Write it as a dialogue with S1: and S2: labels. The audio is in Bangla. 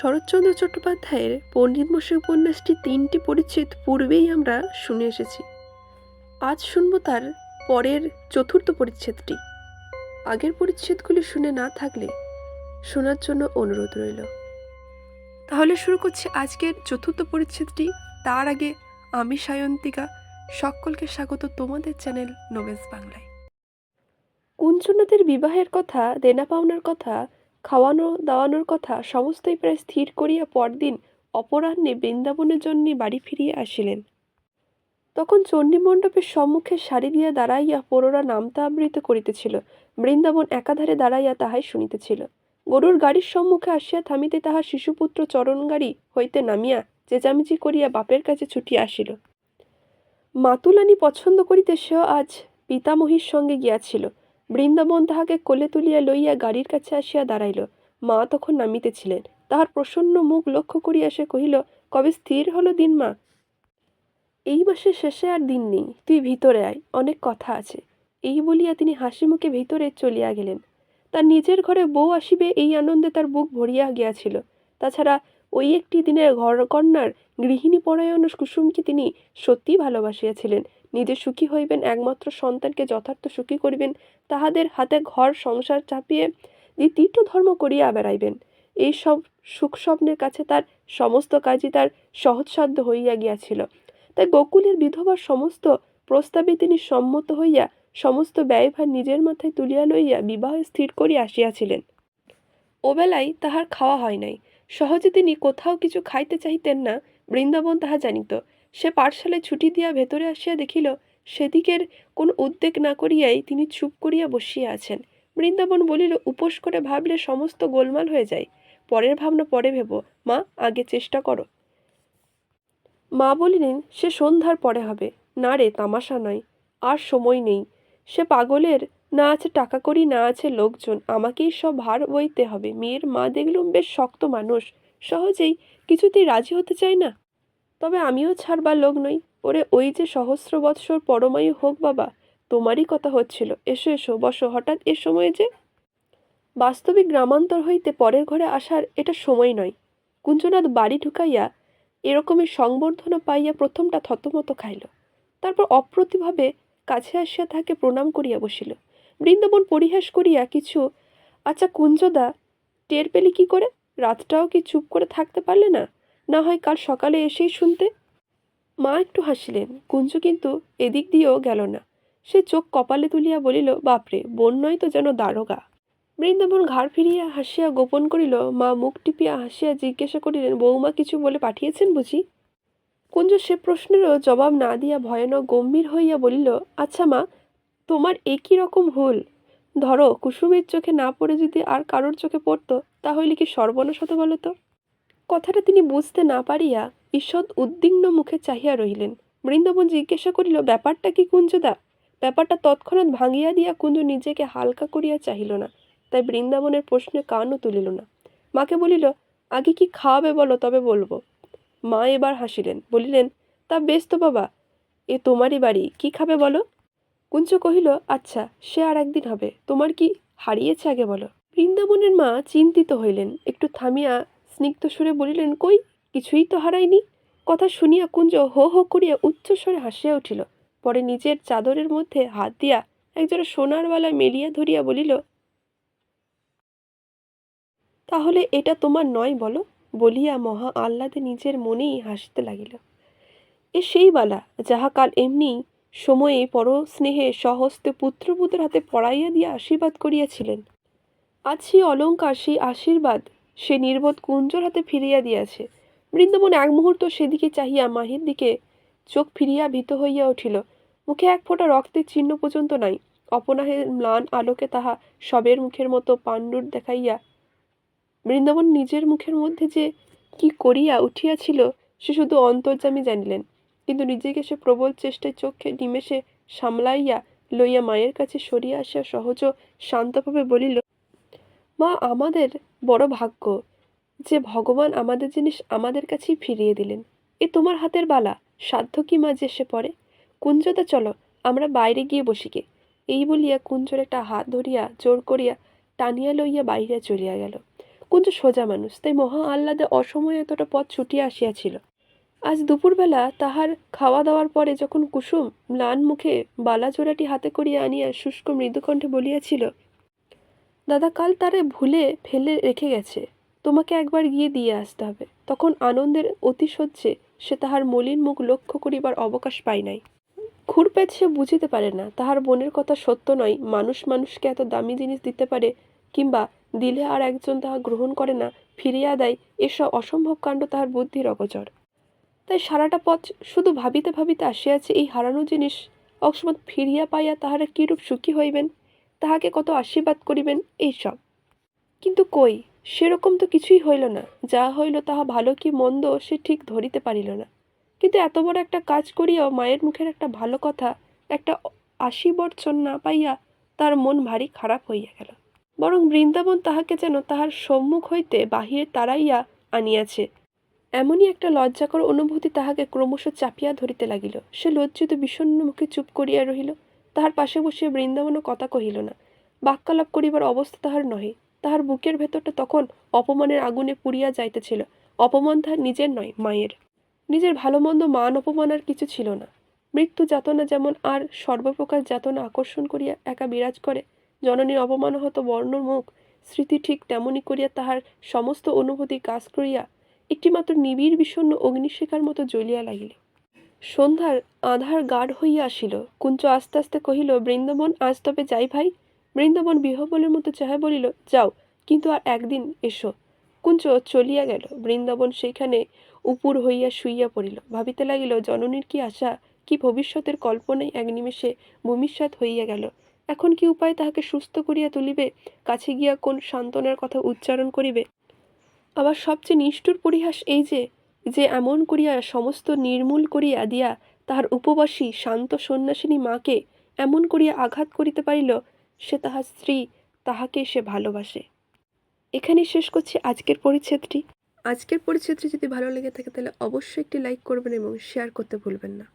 S1: শরৎচন্দ্র চট্টোপাধ্যায়ের পণ্ডিত মশাই উপন্যাসটি তিনটি পরিচ্ছেদ পূর্বেই আমরা শুনে এসেছি। আজ শুনব তার পরের চতুর্থ পরিচ্ছেদটি। আগের পরিচ্ছেদগুলি শুনে না থাকলে শোনার জন্য অনুরোধ রইল। তাহলে শুরু করছি আজকের চতুর্থ পরিচ্ছেদটি। তার আগে আমি সায়ন্তিকা, সকলকে স্বাগত তোমাদের চ্যানেল নোবেলস বাংলায়। কুঞ্চনাদের বিবাহের কথা, দেনা পাওনার কথা খাওয়ানো দাওয়ানোর কথা সমস্তই প্রায় স্থির করিয়া পরদিন অপরাহ্নে বৃন্দাবনের জন্য বাড়ি ফিরিয়া আসিলেন। তখন চণ্ডীমণ্ডপের সম্মুখে সারি দিয়া দাঁড়াইয়া পৌররা নামতা আবৃত করিতেছিল। বৃন্দাবন একাধারে দাঁড়াইয়া তাহাই শুনিতেছিল। গরুর গাড়ির সম্মুখে আসিয়া থামিতে তাহার শিশুপুত্র চরণ গাড়ি হইতে নামিয়া চেঁচামেচি করিয়া বাপের কাছে ছুটিয়া আসিল। মাতুলানি পছন্দ করিতে সেও আজ পিতামহীর সঙ্গে গিয়াছিল। বৃন্দাবন তাহাকে কোলে তুলিয়া লইয়া গাড়ির কাছে আসিয়া দাঁড়াইল। মা তখন নামিতেছিলেন। তাহার প্রসন্ন মুখ লক্ষ্য করিয়া সে কহিল, কবে স্থির হলো দিন মা? এই মাসের শেষে আর দিন নেই। তুই ভিতরে আয়, অনেক কথা আছে। এই বলিয়া তিনি হাসি মুখে ভিতরে চলিয়া গেলেন। তার নিজের ঘরে বউ আসিবে এই আনন্দে তার বুক ভরিয়া গিয়াছিল। তাছাড়া ওই একটি দিনের ঘরকন্যার গৃহিণী পরায়ণ কুসুমকে তিনি সত্যিই ভালোবাসিয়াছিলেন। নিজে সুখী হইবেন, একমাত্র সন্তানকে যথার্থ সুখী করিবেন, তাহাদের হাতে ঘর, সংসার চাপিয়ে তীর্থ ধর্ম করিয়া বেড়াইবেন, এই সব সুখ স্বপ্নের কাছে তার সমস্ত কাজই তার সহজসাধ্য হইয়া গিয়াছিল। তাই গোকুলের বিধবার সমস্ত প্রস্তাবে তিনি সম্মত হইয়া সমস্ত ব্যয়ভার নিজের মাথায় তুলিয়া লইয়া বিবাহ স্থির করিয়া আসিয়াছিলেন। ওবেলায় তাহার খাওয়া হয় নাই। সহজে তিনি কোথাও কিছু খাইতে চাহিতেন না, বৃন্দাবন তাহা জানিত। সে পাঠশালে ছুটি দিয়া ভেতরে আসিয়া দেখিল, সেদিকের কোনো উদ্বেগ না করিয়াই তিনি চুপ করিয়া বসিয়া আছেন। বৃন্দাবন বলিল, উপোস করে ভাবলে সমস্ত গোলমাল হয়ে যায়। পরের ভাবনা পরে ভেবো। মা, আগে চেষ্টা করো। মা বলিলেন, সে সন্ধ্যার পরে হবে। না রে, তামাশা নয়। আর সময় নেই। সে পাগলের না আছে টাকা করি, না আছে লোকজন। আমাকেই সব ভার বইতে হবে। মেয়ের মা দেখলুম বেশ শক্ত মানুষ। সহজেই কিছুতেই রাজি হতে চায় না। তবে আমিও ছাড়বার লোক নই। ওরে, ওই যে সহস্র বৎসর পরমায়ু হোক বাবা, তোমারই কথা হচ্ছিল। এসো এসো, বসো, হঠাৎ এ সময়ে যে বাস্তবিক গ্রামান্তর হইতে পরের ঘরে আসার এটা সময় নয়। কুঞ্জনাথ বাড়ি ঢুকাইয়া এরকমই সংবর্ধনা পাইয়া প্রথমটা থতমত খাইল। তারপর অপ্রতিভাবে কাছে আসিয়া তাহাকে প্রণাম করিয়া বসিল। বৃন্দাবন পরিহাস করিয়া কিছু আচ্ছা কুঞ্জদা, টের পেলি কি করে? রাতটাও কি চুপ করে থাকতে পারলে না? না হয় কাল সকালে এসেই শুনতে। মা একটু হাসিলেন। কুঞ্জু কিন্তু এদিক দিয়েও গেল না। সে চোখ কপালে তুলিয়া বলিল, বাপরে, বোন নয় তো যেন দারোগা? বৃন্দাবন ঘাড় ফিরিয়া হাসিয়া গোপন করিল, মা মুখ টিপিয়া হাসিয়া জিজ্ঞাসা করিলেন বৌমা কিছু বলে পাঠিয়েছেন বুঝি? কুঞ্জ সে প্রশ্নেরও জবাব না দিয়া ভয়ানক গম্ভীর হইয়া বলিল আচ্ছা মা, তোমার একই রকম ভুল। ধরো, কুসুমের চোখে না পড়ে যদি আর কারোর চোখে পড়তো, তাহলে কি সর্বনাশ হতো বলো তো? কথাটা তিনি বুঝতে না পারিয়া ঈষৎ উদ্বিগ্ন মুখে চাহিয়া রহিলেন। বৃন্দাবন জিজ্ঞাসা করিল, ব্যাপারটা কি কুঞ্জদা? ব্যাপারটা তৎক্ষণাৎ ভাঙিয়া দিয়া কুঞ্জ নিজেকে হালকা করিয়া চাহিল না, তাই বৃন্দাবনের প্রশ্নে কানও তুলিল না। মাকে বলিল, আগে কি খাওয়াবে বলো, তবে বলব। মা এবার হাসিলেন, বলিলেন, তা বেশ তো বাবা, এ তোমারই বাড়ি, কি খাবে বলো? কুঞ্জ কহিল আচ্ছা সে আর একদিন হবে, তোমার কি হারিয়েছে আগে বলো? বৃন্দাবনের মা চিন্তিত হইলেন, একটু থামিয়া স্নিগ্ধ সুরে বলিলেন, কই, কিছুই তো হারাইনি কথা শুনিয়া কুঞ্জ হো হো করিয়া উচ্চস্বরে হাসিয়া উঠিল। পরে নিজের চাদরের মধ্যে হাত দিয়া একজোড়া সোনার বালা মেলিয়া ধরিয়া বলিল, তাহলে এটা তোমার নয় বলো? বলিয়া মহা আহ্লাদে নিজের মনেই হাসিতে লাগিল। এ সেই বালা, যাহা কাল এমনি সময়ে পরস্নেহে সহস্তে পুত্রপুত্র হাতে পড়াইয়া দিয়া আশীর্বাদ করিয়াছিলেন। আজ সেই অলঙ্কার, সেই আশীর্বাদ সে নির্বোধ কুঞ্জর হাতে ফিরিয়া দিয়াছে। বৃন্দাবন এক মুহূর্ত সেদিকে চাহিয়া মাহির দিকে চোখ ফিরিয়া ভীত হইয়া উঠিল। মুখে এক ফোঁটা রক্তের চিহ্ন পর্যন্ত নাই। অপনাহের ম্লান আলোকে তাহা সবের মুখের মতো পাণ্ডুর দেখাইয়া বৃন্দাবন নিজের মুখের মধ্যে যে কি করিয়া উঠিয়াছিল, সে শুধু অন্তর্যামী জানিলেন। কিন্তু নিজেকে সে প্রবল চেষ্টায় চোখে নিমেষে সামলাইয়া লইয়া মায়ের কাছে সরিয়া আসিয়া সহজ শান্তভাবে বলিল মা আমাদের বড় ভাগ্য যে ভগবান আমাদের জিনিস আমাদের কাছেই ফিরিয়ে দিলেন। এ তোমার হাতের বালা, সাধ্য কি মা যে সে পড়ে? কুঞ্জদা চলো, আমরা বাইরে গিয়ে বসিকে এই বলিয়া কুঞ্জর একটা হাত ধরিয়া, জোর করিয়া টানিয়া লইয়া বাইরে চলিয়া গেল। কুঞ্জ সোজা মানুষ, তাই মহা আহ্লাদে অসময়ে এতটা পথ ছুটিয়া আসিয়াছিল। আজ দুপুরবেলা তাহার খাওয়া দাওয়ার পরে যখন কুসুম ম্লান মুখে বালাজোড়াটি হাতে করিয়া আনিয়া শুষ্ক মৃদুকণ্ঠে বলিয়াছিল দাদা কাল তারে ভুলে ফেলে রেখে গেছে। তোমাকে একবার গিয়ে দিয়ে আসতে হবে। তখন আনন্দের অতিশয্যে সে তাহার মলিন মুখ লক্ষ্য করিবার অবকাশ পায় নাই। খুরপেট সে বুঝিতে পারে না, তাহার বোনের কথা সত্য নয়, মানুষ মানুষকে এত দামি জিনিস দিতে পারে কিংবা দিলে আর একজন তাহা গ্রহণ করে না, ফিরিয়া দেয় এসব অসম্ভব কাণ্ড তাহার বুদ্ধির অগোচর। তাই সারাটা পথ শুধু ভাবিতে ভাবিতে আসিয়াছে, এই হারানো জিনিস, অকস্মাৎ ফিরিয়া পাইয়া তাহারা কিরূপ সুখী হইবেন? তাহাকে কত আশীর্বাদ করিবেন এইসব। কিন্তু কই, সেরকম তো কিছুই হইল না। যা হইল তাহা ভালো কি মন্দ সে ঠিক ধরিতে পারিল না। কিন্তু এত বড় একটা কাজ করিয়াও মায়ের মুখের একটা ভালো কথা, একটা আশীর্বচন না পাইয়া তার মন ভারী খারাপ হইয়া গেল। বরং বৃন্দাবন তাহাকে যেন তাহার সম্মুখ হইতে বাহিরে তাড়াইয়া আনিয়াছে। এমনই একটা লজ্জাকর অনুভূতি তাহাকে ক্রমশ চাপিয়া ধরিতে লাগিল। সে লজ্জিত বিষণ্ণ মুখে চুপ করিয়া রহিল। তাহার পাশে বসিয়া বৃন্দাবনও কথা কহিল না। বাক্যালাপ করিবার অবস্থা তাহার নহে। তাহার বুকের ভেতরটা তখন অপমানের আগুনে পুড়িয়া যাইতেছিল। অপমান তাহার নিজের নয়, মায়ের। নিজের ভালো মন্দ মান অপমান আর কিছু ছিল না। মৃত্যু যাতনা যেমন আর সর্বপ্রকার যাতনা আকর্ষণ করিয়া একা বিরাজ করে, জননীর অপমানহত বর্ণমুখ স্মৃতি ঠিক তেমনি করিয়া তাহার সমস্ত অনুভূতি কাজ করিয়া একটিমাত্র নিবিড় বিষণ্ণ অগ্নিশিখার মতো জ্বলিয়া লাগিল। সন্ধ্যার আধার গাঢ় হইয়া আসিল। কুঞ্চ আস্তে আস্তে কহিল বৃন্দাবন আজ তবে যাই ভাই। বৃন্দাবন বিহবলের মতো চাহে বলিল, যাও, কিন্তু আর একদিন এসো। কুঞ্চ চলিয়া গেল। বৃন্দাবন সেইখানে উপুর হইয়া শুইয়া পড়িল। ভাবিতে লাগিল, জননীর কি আশা, কি ভবিষ্যতের কল্পনায় এক নিমেষে ভূমিষ্যাৎ হইয়া গেল। এখন কি উপায় তাহাকে সুস্থ করিয়া তুলিবে, কাছে গিয়া কোন সান্ত্বনার কথা উচ্চারণ করিবে? আবার সবচেয়ে নিষ্ঠুর পরিহাস এই যে যে এমন করিয়া সমস্ত নির্মূল করিয়া দিয়া তাহার উপবাসী শান্ত সন্ন্যাসিনী মাকে এমন করিয়া আঘাত করিতে পারিল, সে তাহার স্ত্রী তাহাকে সে ভালোবাসে। এখানেই শেষ করছি আজকের পরিচ্ছেদটি। আজকের পরিচ্ছেদটি যদি ভালো লেগে থাকে তাহলে অবশ্যই একটি লাইক করবেন এবং শেয়ার করতে ভুলবেন না।